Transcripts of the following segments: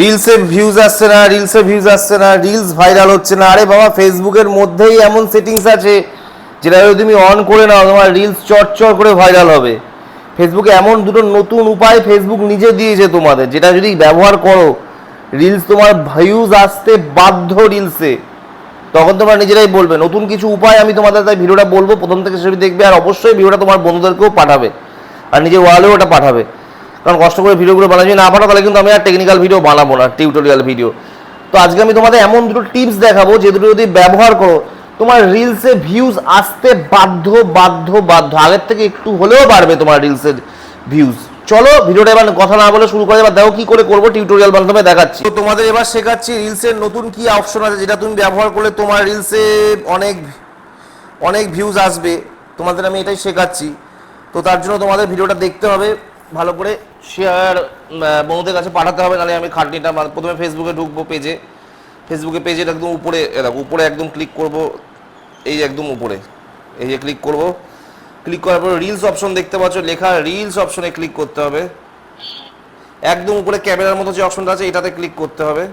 রিলসে ভিউজ আসছে না রিলসে ভিউজ আসছে না রিলস ভাইরাল হচ্ছে না। আরে বাবা ফেসবুকের মধ্যেই এমন সেটিংস আছে যেটা যদি তুমি অন করে নাও, তোমার রিলস চটচট করে ভাইরাল হবে। ফেসবুকে এমন দুটো নতুন উপায় ফেসবুক নিজে দিয়েছে তোমাদের, যেটা যদি ব্যবহার করো রিলস তোমার ভিউজ আসতে বাধ্য রিলসে তখন তোমরা নিজেরাই বলবে, নতুন কিছু উপায় আমি তোমাদের, তাই ভিডিওটা বলব, প্রথম থেকে সেটা দেখবে, আর অবশ্যই ভিডিওটা তোমার বন্ধুদেরকেও পাঠাবে, আর নিজের ওয়ালেও ওটা পাঠাবে। কারণ কষ্ট করে ভিডিওগুলো বানাবি না পাঠাও তাহলে কিন্তু আমি আর টেকনিক্যাল ভিডিও বানাবো না টিউটোরিয়াল ভিডিও তো আজকে আমি তোমাদের এমন দুটো টিপস দেখাবো যে দুটো যদি ব্যবহার করো, তোমার রিলসে ভিউজ আসতে বাধ্য বাধ্য বাধ্য। আগের থেকে একটু হলেও বাড়বে তোমার রিলসের ভিউজ চলো ভিডিওটা এবার কথা না বলে শুরু করে এবার দেখো কি করে করব টিউটোরিয়াল মাধ্যমে দেখাচ্ছি। তো তোমাদের এবার শেখাচ্ছি রিলসের নতুন কি অপশন আছে, যেটা তুমি ব্যবহার করলে তোমার রিলসে অনেক অনেক ভিউজ আসবে। তোমাদের আমি এটাই শেখাচ্ছি। তো তার জন্য তোমাদের ভিডিওটা দেখতে হবে। ভালো করে শেয়ার বন্ধুদের কাছে পাঠাতে হবে, নাহলে আমি খাটনিটা মা- প্রথমে ফেসবুকে ঢুকবো পেজে ফেসবুকে পেজের একদম উপরে দেখো, উপরে একদম ক্লিক করব, এই একদম উপরে, এই যে ক্লিক করব। ক্লিক করার পর রিলস অপশন দেখতে পাচ্ছ, লেখা রিলস অপশনে ক্লিক করতে হবে। একদম উপরে ক্যামেরার মতো যে অপশনটা আছে, এটাতে ক্লিক করতে হবে।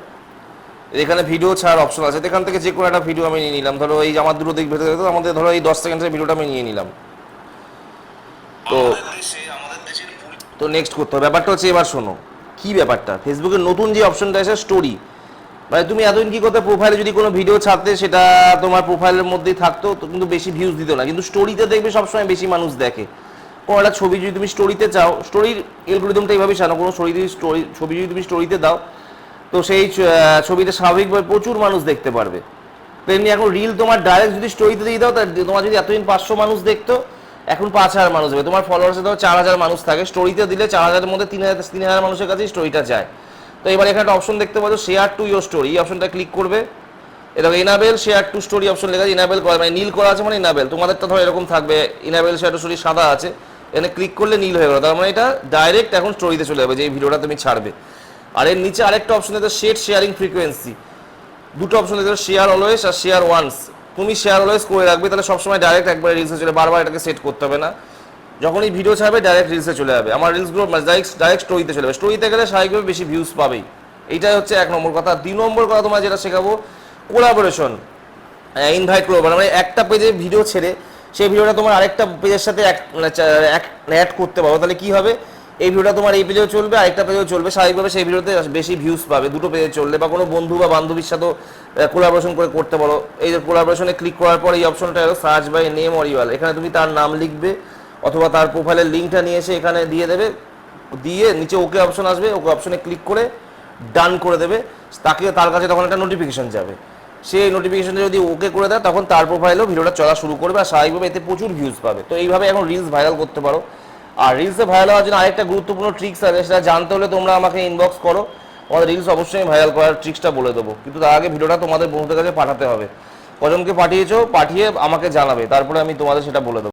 এখানে ভিডিও ছাড়ার অপশন আছে, এখান থেকে যে কোনো একটা ভিডিও আমি নিয়ে নিলাম। ধরো এই যে আমার দুটো দেখবে তো আমাদের ধরো এই দশ সেকেন্ডের ভিডিওটা আমি নিয়ে নিলাম। তো তো নেক্সট করতে হবে। ব্যাপারটা হচ্ছে এবার শোনো, কি ব্যাপারটা? ফেসবুকের নতুন যে অপশনটা আছে স্টোরি মানে তুমি এতদিন কি করতে প্রোফাইলে যদি কোনো ভিডিও ছাড়তে, সেটা তোমার প্রোফাইলের মধ্যেই থাকতো, তো কিন্তু বেশি ভিউজ দিত না। কিন্তু স্টোরিতে দেখবে সবসময় বেশি মানুষ দেখে। কোনো একটা ছবি যদি তুমি স্টোরিতে চাও স্টোরির এলগোরিদমটা এইভাবে সানো কোনো স্টোরি যদি স্টোরি ছবি যদি তুমি স্টোরিতে দাও, তো সেই ছবিটা স্বাভাবিকভাবে প্রচুর মানুষ দেখতে পারবে। তেমনি এখন রিল তোমার ডাইরেক্ট যদি স্টোরিতে দিয়ে দাও, তা তোমার যদি এতদিন পাঁচশো মানুষ দেখতো এখন পাঁচ হাজার মানুষ হবে তোমার ফলোয়ার্সে ধরো চার হাজার মানুষ থাকে। স্টোরিতে দিলে চার হাজারের মধ্যে তিন হাজার তিন হাজার মানুষের কাছেই স্টোরিটা যায়। তো এবার এখানে একটা অপশন দেখতে পাচ্ছ শেয়ার টু ইয়োর স্টোরি এই অপশনটা ক্লিক করবে। এটা enable share to story option লেখা আছে। ইনাবেল করা মানে নীল করা আছে মানে ইনাবেল তোমাদেরটা ধরো এরকম থাকবে। ইনাবেল শেয়ার টু স্টোরি সাদা আছে। এখানে ক্লিক করলে নীল হয়ে গেল। তার মানে এটা ডাইরেক্ট এখন স্টোরিতে চলে যাবে যে এই ভিডিওটা তুমি ছাড়বে। আর এর নিচে আরেকটা অপশন আছে শেড শেয়ারিং ফ্রিকোয়েন্সি দুটো অপশন আছে শেয়ার অলওয়েজ আর শেয়ার ওয়ান্স তুমি শেয়ার অলওয়েজ করে রাখবে, তাহলে সবসময় ডাইরেক্ট একবারে রিলসে চলে বারবার এটাকে সেট করতে হবে না। যখনই ভিডিও ছাড়বে ডাইরেক্ট রিলসে চলে যাবে। আমার রিলসগুলো ডাইরেক্ট স্টোরিতে চলে যাবে। স্টোরিতে গেলে স্বাভাবিকভাবে বেশি ভিউজ পাবেই। এইটাই হচ্ছে এক নম্বর কথা। দুই নম্বর কথা তোমার যেটা শেখাবো কোলাবোরেশন ইনভাইট করব। মানে একটা পেজে ভিডিও ছেড়ে, সেই ভিডিওটা তোমার আরেকটা পেজের সাথে অ্যাড করতে পারো। তাহলে কি হবে? এই ভিডিওটা তোমার এই পেজেও চলবে, আরেকটা পেজেও চলবে। স্বাভাবিকভাবে সেই ভিডিওতে বেশি ভিউজ পাবে, দুটো পেজে চললে বা কোনো বন্ধু বা বান্ধবীর সাথেও কোলাবোরেশন করে করতে পারো। এই যে কোলাবোরেশনে ক্লিক করার পর এই অপশনটা এলো সার্চ বাই নেম অর এখানে তুমি তার নাম লিখবে অথবা তার প্রোফাইলের লিঙ্কটা নিয়ে এসে এখানে দিয়ে দেবে। দিয়ে নিচে ওকে অপশন আসবে ওকে অপশনে ক্লিক করে ডান করে দেবে। তাকে তার কাছে তখন একটা নোটিফিকেশন যাবে। সেই নোটিফিকেশনটা যদি ওকে করে দেয়, তখন তার প্রোফাইলেও ভিডিওটা চলা শুরু করবে আর স্বাভাবিকভাবে এতে প্রচুর ভিউজ পাবে। তো এইভাবে এখন রিলস ভাইরাল করতে পারো। আর রিলসে ভাইরাল হওয়ার জন্য আরেকটা গুরুত্বপূর্ণ ট্রিক্স আছে, সেটা জানতে হলে তোমরা আমাকে ইনবক্স করো। আমাদের রিলস অবশ্যই ভাইরাল করার ট্রিক্সটা বলে দেবো। কিন্তু তার আগে ভিডিওটা তোমাদের বন্ধুদের কাছে পাঠাতে হবে। কজনকে পাঠিয়েছো, পাঠিয়ে আমাকে জানাবে। তারপরে আমি তোমাদের সেটা বলে দেবো।